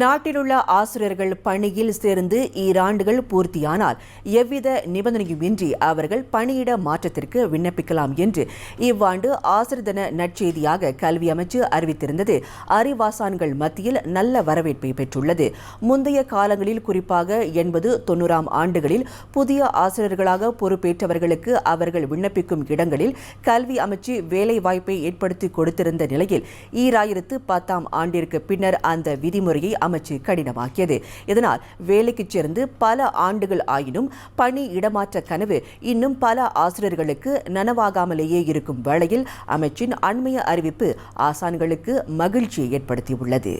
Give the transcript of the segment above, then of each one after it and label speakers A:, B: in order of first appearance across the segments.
A: நாட்டிலுள்ள ஆசிரியர்கள் பணியில் சேர்ந்து ஈராண்டுகள் பூர்த்தியானால் எவ்வித நிபந்தனையுமின்றி அவர்கள் பணியிட மாற்றத்திற்கு விண்ணப்பிக்கலாம் என்று இவ்வாண்டு ஆசிரியர் தின நற்செய்தியாக கல்வி அமைச்சு அறிவித்திருந்தது. அறிவாசான்கள் மத்தியில் நல்ல வரவேற்பை பெற்றுள்ளது. முந்தைய காலங்களில் குறிப்பாக எண்பது தொண்ணூறாம் ஆண்டுகளில் புதிய ஆசிரியர்களாக பொறுப்பேற்றவர்களுக்கு அவர்கள் விண்ணப்பிக்கும் இடங்களில் கல்வி அமைச்சு வேலைவாய்ப்பை ஏற்படுத்தி கொடுத்திருந்த நிலையில் ஈராயிரத்து பத்தாம் ஆண்டிற்கு பின்னர் அந்த விதிமுறையை அமைச்சு கடினமாக்கியது. இதனால் வேலைக்கு சேர்ந்து பல ஆண்டுகள் ஆயினும் பணி இடமாற்ற கனவு இன்னும் பல ஆசிரியர்களுக்கு நனவாகாமலேயே இருக்கும் வேளையில் அமைச்சின் அண்மைய அறிவிப்பு ஆசான்களுக்கு மகிழ்ச்சியை ஏற்படுத்தியுள்ளது.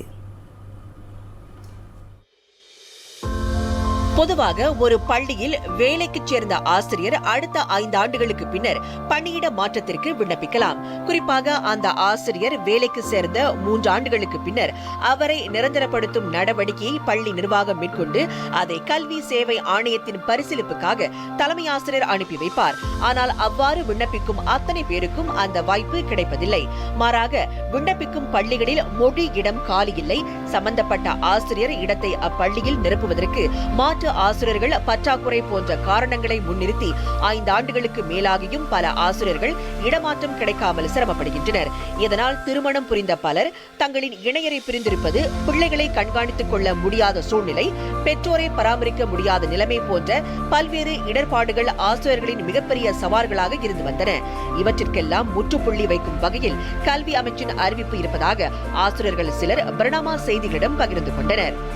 A: பொதுவாக ஒரு பள்ளியில் வேலைக்கு சேர்ந்த ஆசிரியர் அடுத்த ஐந்து ஆண்டுகளுக்கு பின்னர் பணியிட மாற்றத்திற்கு விண்ணப்பிக்கலாம். குறிப்பாக அந்த ஆசிரியர் வேலைக்கு சேர்ந்த மூன்று ஆண்டுகளுக்கு பின்னர் அவரை நிரந்தரப்படுத்தும் நடவடிக்கையை பள்ளி நிர்வாகம் மேற்கொண்டு அதை கல்வி சேவை ஆணையத்தின் பரிசீலிப்புக்காக தலைமை ஆசிரியர் அனுப்பி வைப்பார். ஆனால் அவ்வாறு விண்ணப்பிக்கும் அத்தனை பேருக்கும் அந்த வாய்ப்பு கிடைப்பதில்லை. மாறாக விண்ணப்பிக்கும் பள்ளிகளில் மொழி இடம் காலியில்லை சம்பந்தப்பட்ட ஆசிரியர் இடத்தை அப்பள்ளியில் நிரப்புவதற்கு மாற்று ஆசிரியர்கள் பற்றாக்குறை போன்ற காரணங்களை முன்னிறுத்தி ஐந்து ஆண்டுகளுக்கு மேலாகியும் பல ஆசிரியர்கள் இடமாற்றம் கிடைக்காமல் சிரமப்படுகின்றனர். இதனால் திருமணம் புரிந்த பலர் தங்களின் இணையரை பிரிந்திருப்பது பிள்ளைகளை கண்காணித்துக் கொள்ள முடியாத சூழ்நிலை பெற்றோரை பராமரிக்க முடியாத நிலைமை போன்ற பல்வேறு இடர்பாடுகள் ஆசிரியர்களின் மிகப்பெரிய சவால்களாக இருந்து வந்தன. இவற்றிற்கெல்லாம் முற்றுப்புள்ளி வைக்கும் வகையில் கல்வி அமைச்சின் அறிவிப்பு இருப்பதாக ஆசிரியர்கள் சிலர் பிரணாமா செய்திகளிடம் பகிர்ந்து கொண்டனர்.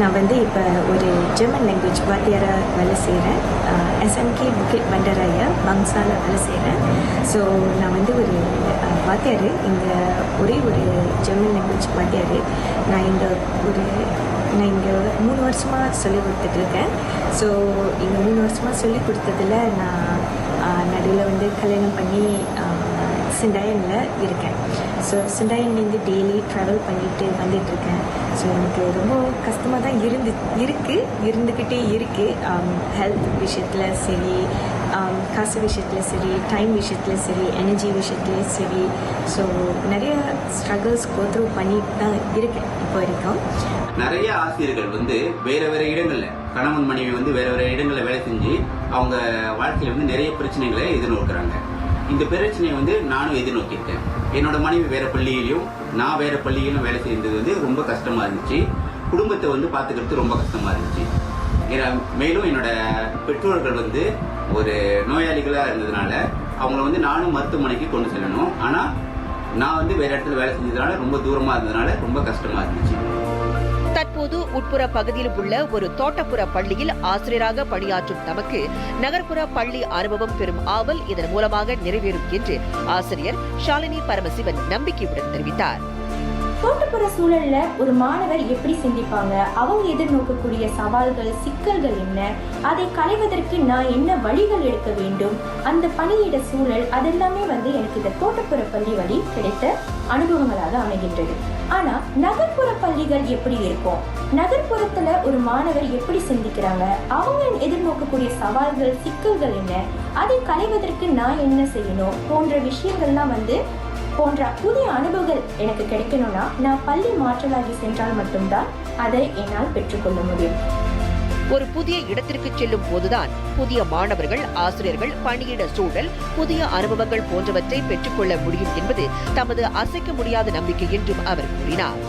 B: நான் வந்து இப்போ ஒரு ஜெர்மன் லாங்குவேஜ் வாத்தியாராக வேலை செய்கிறேன் எஸ்எம்கே புக்கெட் பண்டராயா பங்ஸாவில் வேலை செய்கிறேன் ஸோ நான் வந்து ஒரு வாத்தியார். இங்கே ஒரே ஒரு ஜெர்மன் லாங்குவேஜ் வாத்தியார். நான் இங்கே ஒரு நான் இங்கே மூணு வருஷமாக சொல்லி கொடுத்துட்ருக்கேன். ஸோ இங்கே மூணு வருஷமாக சொல்லி கொடுத்ததில் நான் நடுவில் வந்து கல்யாணம் பண்ணி சிண்டாயனில் இருக்கேன். ஸோ சிண்டாயன்லேருந்து டெய்லி ட்ராவல் பண்ணிட்டு வந்துட்டுருக்கேன் ஸோ எனக்கு ரொம்ப கஷ்டமாக தான் இருந்து இருக்குது இருந்துக்கிட்டே இருக்குது ஹெல்த் விஷயத்தில் சரி காசு விஷயத்தில் சரி டைம் விஷயத்தில் சரி எனர்ஜி விஷயத்துலேயும் சரி. ஸோ நிறைய ஸ்ட்ரகிள்ஸ் கோத்ரூ பண்ணிட்டு தான் இருக்கேன் இப்போ வரைக்கும்.
C: நிறைய ஆசிரியர்கள் வந்து வேறு வேறு இடங்களில் கணவன் மனைவி வந்து வேறு வேறு இடங்களில் வேலை செஞ்சு அவங்க வாழ்க்கையில் வந்து நிறைய பிரச்சனைகளை எதிர்நோக்குறாங்க. இந்த பிரச்சனையை வந்து நானும் எதிர்நோக்கியிருக்கேன். என்னோட மனைவி வேறு பள்ளியிலையும் நான் வேறு பள்ளியிலும் வேலை செய்தது வந்து ரொம்ப கஷ்டமாக இருந்துச்சு. குடும்பத்தை வந்து பார்த்துக்கிறது ரொம்ப கஷ்டமாக இருந்துச்சு. ஏன்னா, மேலும் என்னோட பெற்றோர்கள் வந்து ஒரு நோயாளிகளாக இருந்ததுனால அவங்கள வந்து நானும் மருத்துவமனைக்கு கொண்டு செல்லணும். ஆனால் நான் வந்து வேற இடத்துல வேலை செஞ்சதுனால ரொம்ப தூரமாக இருந்ததுனால ரொம்ப கஷ்டமாக இருந்துச்சு.
A: தற்போது உட்புற பகுதியில் உள்ள ஒரு தோட்டப்புற பள்ளியில் ஆசிரியராக பணியாற்றும் தமக்கு நகர்ப்புற பள்ளி அனுபவம் பெறும் ஆவல் இதன் மூலமாக நிறைவேறும் என்று ஆசிரியர் ஷாலினி பரமசிவன் நம்பிக்கையுடன் தெரிவித்தார்.
D: தோட்டப்புற சூழல்ல ஒரு மாணவர் எப்படி சிந்திப்பாங்க? அவங்க எதிர்நோக்கக்கூடிய சவால்கள் சிக்கல்கள் என்ன? அதை களைவதற்கு நான் என்ன வழிகள் எடுக்க வேண்டும்? அந்த பணியிட சூழல் அதெல்லாமே வந்து எனக்கு இந்த தோட்டப்புற பள்ளி வழி கிடைத்த அனுபவங்களாக அமைகின்றது. ஆனா நகர்ப்புற பள்ளிகள் எப்படி இருக்கும்? நகர்ப்புறத்துல ஒரு மாணவர் எப்படி சிந்திக்கிறாங்க? அவங்க எதிர்நோக்கக்கூடிய சவால்கள் சிக்கல்கள் என்ன? அதை களைவதற்கு நான் என்ன செய்யணும்? போன்ற விஷயங்கள்லாம் வந்து போன்ற புதிய அனுபவங்கள் எனக்கு கிடைக்கணும்னா நான் பள்ளி மாற்றலாகி சென்றால் மட்டும்தான் அதை என்னால் பெற்றுக்கொள்ள முடியும்.
A: ஒரு புதிய இடத்திற்கு செல்லும் போதுதான் புதிய மாணவர்கள் ஆசிரியர்கள் பணியிட சூழல் புதிய அனுபவங்கள் போன்றவற்றை பெற்றுக்கொள்ள முடியும் என்பது தமது அசைக்க முடியாத நம்பிக்கை என்றும் அவர் கூறினார்.